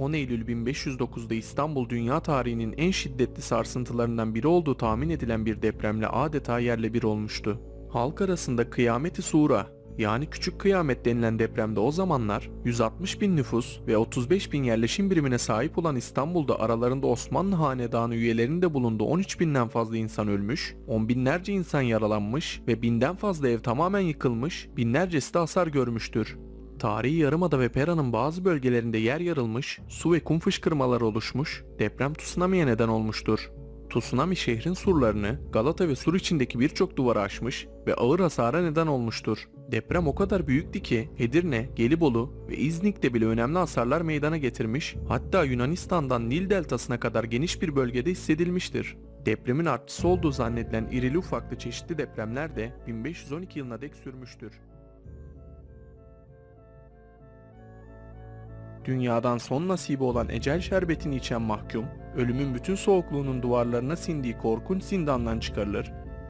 10 Eylül 1509'da İstanbul dünya tarihinin en şiddetli sarsıntılarından biri olduğu tahmin edilen bir depremle adeta yerle bir olmuştu. Halk arasında kıyameti sura yani küçük kıyamet denilen depremde o zamanlar 160 bin nüfus ve 35 bin yerleşim birimine sahip olan İstanbul'da aralarında Osmanlı Hanedanı üyelerinin de bulunduğu 13 binden fazla insan ölmüş, on binlerce insan yaralanmış ve binden fazla ev tamamen yıkılmış, binlercesi de hasar görmüştür. Tarihi Yarımada ve Pera'nın bazı bölgelerinde yer yarılmış, su ve kum fışkırmaları oluşmuş, deprem tsunami'ye neden olmuştur. Tsunami şehrin surlarını, Galata ve Sur içindeki birçok duvarı aşmış ve ağır hasara neden olmuştur. Deprem o kadar büyüktü ki Edirne, Gelibolu ve İznik'te bile önemli hasarlar meydana getirmiş, hatta Yunanistan'dan Nil deltasına kadar geniş bir bölgede hissedilmiştir. Depremin artçısı olduğu zannedilen irili ufaklı çeşitli depremler de 1512 yılına dek sürmüştür. Dünyadan son nasibi olan ecel şerbetini içen mahkum, ölümün bütün soğukluğunun duvarlarına sindiği korkunç zindandan çıkarılır